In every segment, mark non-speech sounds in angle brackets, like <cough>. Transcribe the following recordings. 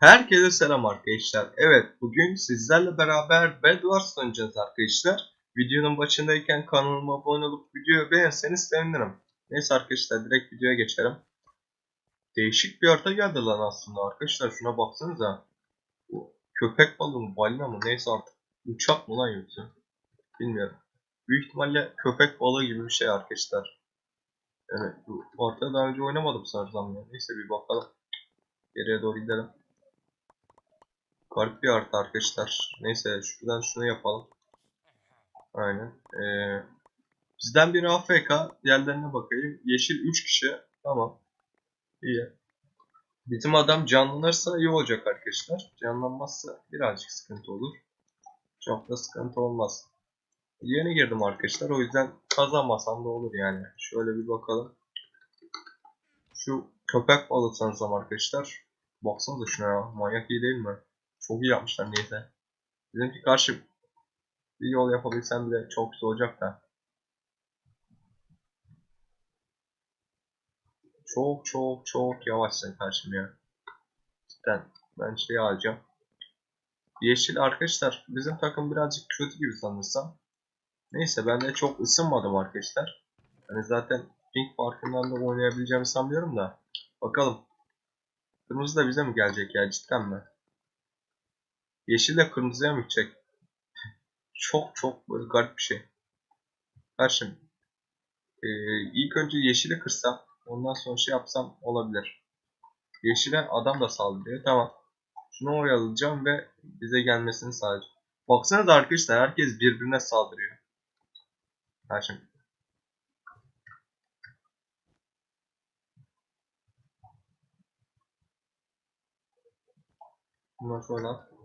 Herkese selam arkadaşlar. Evet bugün sizlerle beraber Bedwars oynayacağız arkadaşlar. Videonun başındayken kanalıma abone olup videoyu beğenseniz sevinirim. Neyse arkadaşlar direkt videoya geçelim. Değişik bir harita geldi lan aslında arkadaşlar şuna baksanıza. Bu köpek balığı mı balina mı neyse artık. Uçak mı lan yoksa? Bilmiyorum. Büyük ihtimalle köpek balığı gibi bir şey arkadaşlar. Yani bu haritayı daha önce oynamadım sanırsam ya. Neyse bir bakalım. Geriye doğru gidelim. Garip bir harita arkadaşlar. Neyse şuradan şunu yapalım. Aynen. Ee, bizden biri AFK. Diğerlerine bakayım. Yeşil 3 kişi. Tamam. İyi. Bizim adam canlanırsa iyi olacak arkadaşlar. Canlanmazsa birazcık sıkıntı olur. Çok da sıkıntı olmaz. Yeni girdim arkadaşlar. O yüzden kazanmasam da olur yani. Şöyle bir bakalım. Şu köpek balığı sanırsam arkadaşlar. Baksanıza şuna ya. Manyak iyi değil mi? Çok iyi yapmışlar neyse. Bizimki karşı bir yol yapabilsem bile çok güzel olacak da. Çok çok çok yavaşsın karşım ya. Cidden ben şey alacağım. Yeşil arkadaşlar bizim takım birazcık kötü gibi sanırsam. Neyse ben de çok ısınmadım arkadaşlar. Hani zaten pink farkından da oynayabileceğimi sanmıyorum da. Bakalım. Kırmızı da bize mi gelecek ya cidden mi? Yeşille kırmızıya mı gidecek? çok çok böyle garip bir şey. Karşım. Ee, ilk önce yeşili kırsam. Ondan sonra şey yapsam olabilir. Yeşile adam da saldırıyor. Tamam. Şunu oyalayacağım ve bize gelmesini sağlayacağım. Baksanıza arkadaşlar herkes birbirine saldırıyor. Karşım. Bundan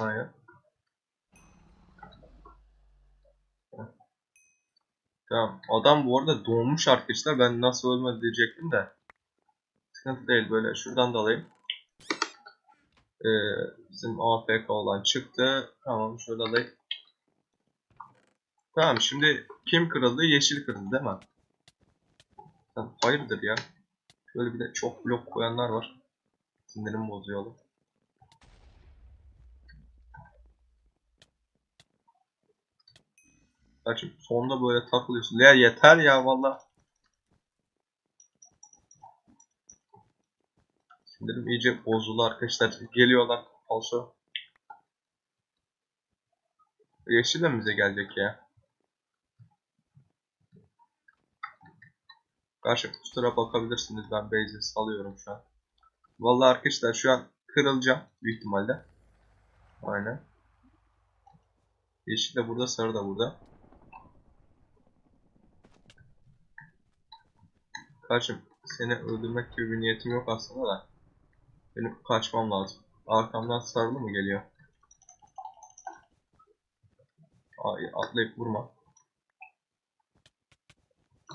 Aynen. Tamam. Adam bu arada doğmuş arkadaşlar. Ben nasıl ölmedi diyecektim de. Sıkıntı değil. Böyle şuradan da alayım. Ee, bizim AFK olan çıktı. Tamam şöyle alayım. Tamam şimdi kim kırıldı? Yeşil kırıldı değil mi? Hayırdır ya. Şöyle bir de çok blok koyanlar var. Sinirimi bozuyor oğlum. Kaçım sonunda böyle takılıyorsun. Ya yeter ya valla. Sinirim iyice bozuldu arkadaşlar. Geliyorlar falso. Yeşil de bize gelecek ya? Karşı kusura bakabilirsiniz. Ben base'i salıyorum şu an. Vallahi arkadaşlar şu an kırılacağım büyük ihtimalle. Aynen. Yeşil de burada, sarı da burada. Karşım seni öldürmek gibi bir niyetim yok aslında da. Benim kaçmam lazım. Arkamdan sarılı mı geliyor? Ay atlayıp vurma.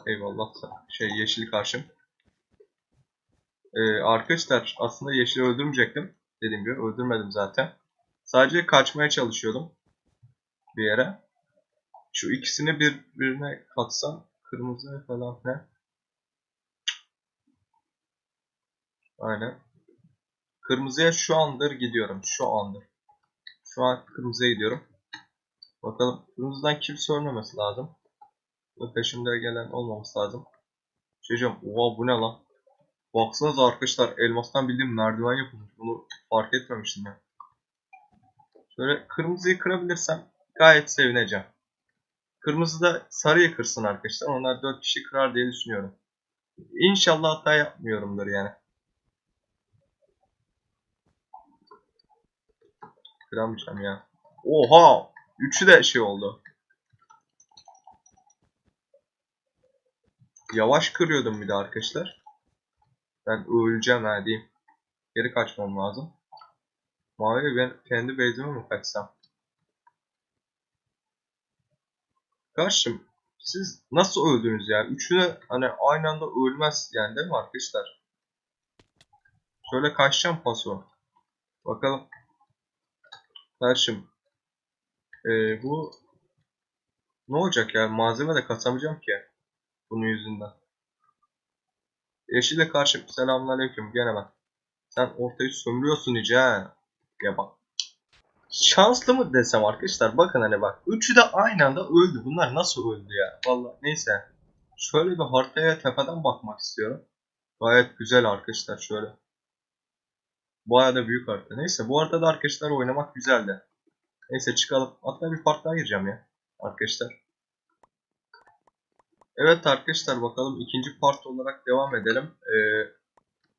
Eyvallah şey yeşil karşım. Ee, arkadaşlar aslında yeşili öldürmeyecektim. Dediğim gibi öldürmedim zaten. Sadece kaçmaya çalışıyordum. Bir yere. Şu ikisini birbirine katsam kırmızı falan filan. Aynen. Kırmızıya şu andır gidiyorum. Şu andır. Şu an kırmızıya gidiyorum. Bakalım kırmızıdan kimse ölmemesi lazım. Ve peşimde gelen olmaması lazım. Şey diyeceğim. Oha bu ne lan? Baksanıza arkadaşlar elmastan bildiğim merdiven yapılmış. Bunu fark etmemiştim ya. Şöyle kırmızıyı kırabilirsem gayet sevineceğim. Kırmızı da sarıyı kırsın arkadaşlar. Onlar 4 kişi kırar diye düşünüyorum. İnşallah hata yapmıyorumdur yani. Kıramayacağım ya. Oha! Üçü de şey oldu. Yavaş kırıyordum bir de arkadaşlar. Ben öleceğim ha diyeyim. Geri kaçmam lazım. Mavi ben kendi base'ime mi kaçsam? Karşım siz nasıl öldünüz ya? Üçüne hani aynı anda ölmez yani değil mi arkadaşlar? Şöyle kaçacağım paso. Bakalım. Karşım. Ee, bu ne olacak ya? Malzeme de kasamayacağım ki. Bunun yüzünden. Yeşile karşı selamünaleyküm gene bak. Sen ortayı sömürüyorsun iyice ha. Ya bak. Şanslı mı desem arkadaşlar bakın hani bak. Üçü de aynı anda öldü. Bunlar nasıl öldü ya? Vallahi neyse. Şöyle bir haritaya tepeden bakmak istiyorum. Gayet güzel arkadaşlar şöyle. Bayağı da büyük harita. Neyse bu haritada arkadaşlar oynamak güzeldi. Neyse çıkalım. Hatta bir part daha gireceğim ya. Arkadaşlar. Evet arkadaşlar bakalım ikinci part olarak devam edelim. Ee,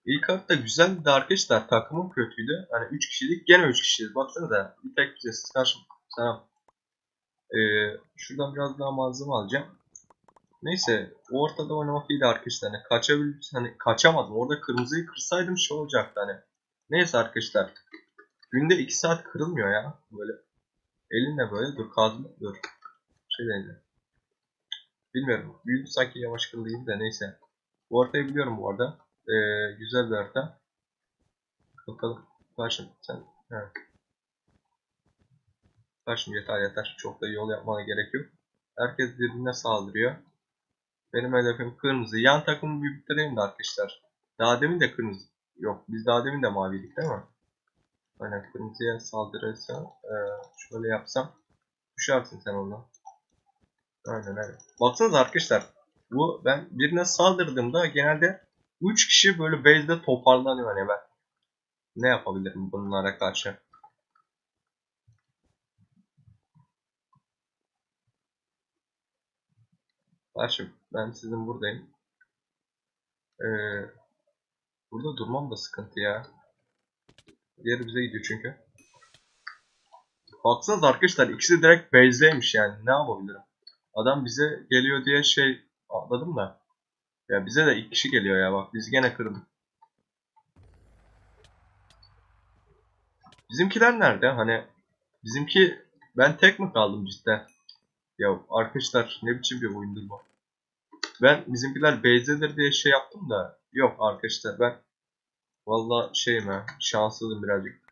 ilk hafta güzeldi arkadaşlar takımım kötüydü. Hani 3 kişilik gene 3 kişiyiz. Baksanıza bir tek bize siz karşım. Selam. Ee, şuradan biraz daha malzeme alacağım. Neyse o ortada oynamak iyiydi arkadaşlar. Hani kaçabil hani kaçamadım. Orada kırmızıyı kırsaydım şey olacaktı hani. Neyse arkadaşlar. Günde 2 saat kırılmıyor ya. Böyle elinle böyle dur kazma dur. Şey deneyim. Bilmiyorum. Büyüdü sanki yavaş kırılıydı da neyse. Bu haritayı biliyorum bu arada. Ee, güzel bir harita. Bakalım. Karşım sen. Evet. Karşım yeter yeter. Çok da yol yapmana gerek yok. Herkes birbirine saldırıyor. Benim hedefim kırmızı. Yan takımı bir bitireyim de arkadaşlar. Daha demin de kırmızı. Yok biz daha demin de maviydik değil mi? Aynen kırmızıya saldırırsa e, şöyle yapsam düşersin sen ondan. Aynen öyle. Baksanıza arkadaşlar. Bu ben birine saldırdığımda genelde 3 kişi böyle base'de toparlanıyor hani ben. Ne yapabilirim bunlara karşı? Karşım ben sizin buradayım. Ee, burada durmam da sıkıntı ya. Diğeri bize gidiyor çünkü. Baksanıza arkadaşlar ikisi direkt base'deymiş yani ne yapabilirim? Adam bize geliyor diye şey atladım da. Ya bize de iki kişi geliyor ya bak biz gene kırıldık. Bizimkiler nerede? Hani bizimki ben tek mi kaldım cidden? Ya arkadaşlar ne biçim bir oyundur bu? Ben bizimkiler base'dedir diye şey yaptım da yok arkadaşlar ben valla şeyim ha şanssızım birazcık.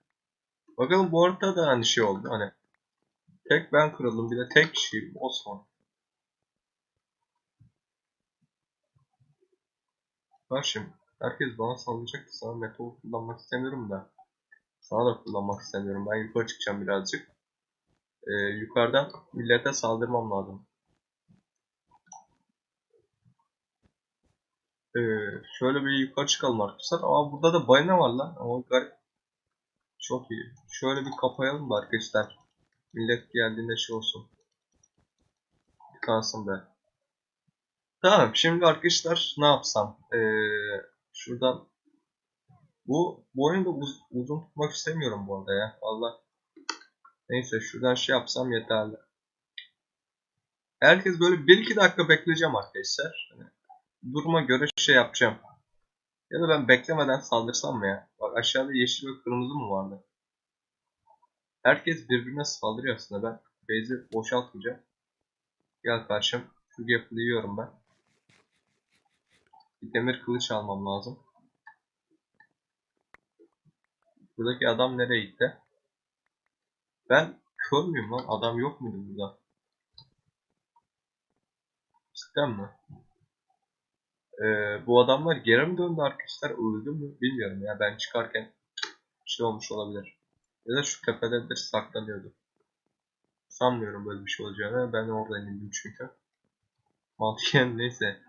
Bakalım bu arada da hani şey oldu hani tek ben kırıldım bir de tek kişiyim Osman. Karşım herkes bana sallayacaktı sana metal kullanmak istemiyorum da sana da kullanmak istemiyorum ben yukarı çıkacağım birazcık. Ee, yukarıdan millete saldırmam lazım. Ee, şöyle bir yukarı çıkalım arkadaşlar. Ama burada da balina var lan. Ama garip. Çok iyi. Şöyle bir kapayalım da arkadaşlar. Millet geldiğinde şey olsun. Tıkansın be. Tamam şimdi arkadaşlar ne yapsam? Ee, şuradan bu, bu oyunu da uz uzun tutmak istemiyorum bu arada ya. Valla. Neyse şuradan şey yapsam yeterli. Herkes böyle 1-2 dakika bekleyeceğim arkadaşlar. Hani duruma göre şey yapacağım. Ya da ben beklemeden saldırsam mı ya? Bak aşağıda yeşil ve kırmızı mı vardı? Herkes birbirine saldırıyor aslında. Ben base'i boşaltmayacağım. Gel karşım. Şu gap'ı yiyorum ben. Bir demir kılıç almam lazım. Buradaki adam nereye gitti? Ben kör müyüm lan? Adam yok muydu burada? Cidden mi? Ee, bu adamlar geri mi döndü arkadaşlar? Öldü mü? Bilmiyorum ya. Ben çıkarken bir şey olmuş olabilir. Ya da şu tepededir saklanıyordu. Sanmıyorum böyle bir şey olacağını. Ben oradan indim çünkü. Mantıken <laughs> neyse.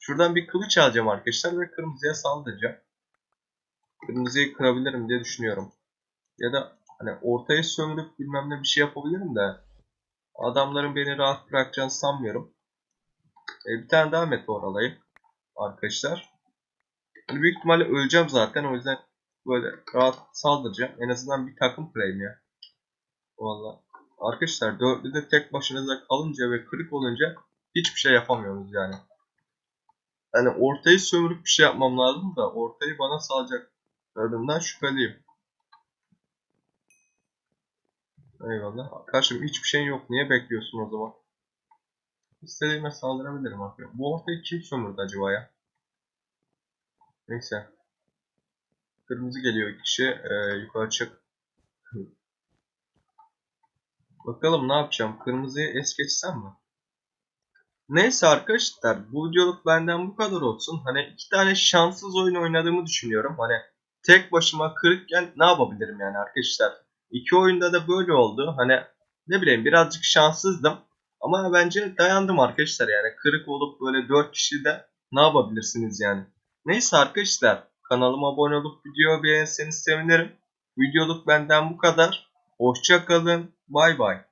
Şuradan bir kılıç alacağım arkadaşlar ve kırmızıya saldıracağım. Kırmızıyı kırabilirim diye düşünüyorum. Ya da hani ortaya sömürüp bilmem ne bir şey yapabilirim de adamların beni rahat bırakacağını sanmıyorum. E, bir tane daha meteor alayım arkadaşlar. Yani büyük ihtimalle öleceğim zaten o yüzden böyle rahat saldıracağım. En azından bir takım kurayım ya. Valla. Arkadaşlar dörtlüde tek başınıza kalınca ve kırık olunca hiçbir şey yapamıyorsunuz yani. Yani ortayı sömürüp bir şey yapmam lazım da ortayı bana salacaklarından şüpheliyim. Eyvallah. Karşım hiçbir şeyin yok. Niye bekliyorsun o zaman? İstediğime saldırabilirim abi. Bu ortayı kim sömürdü acaba ya? Neyse. Kırmızı geliyor kişi. Ee, yukarı çık. Bakalım ne yapacağım. Kırmızıyı es geçsem mi? Neyse arkadaşlar bu videoluk benden bu kadar olsun. Hani iki tane şanssız oyun oynadığımı düşünüyorum. Hani tek başıma kırıkken ne yapabilirim yani arkadaşlar. İki oyunda da böyle oldu. Hani ne bileyim birazcık şanssızdım. Ama bence dayandım arkadaşlar yani. Kırık olup böyle 4 kişi de ne yapabilirsiniz yani. Neyse arkadaşlar kanalıma abone olup videoyu beğenirseniz sevinirim. Videoluk benden bu kadar. Hoşça kalın. Bay bay.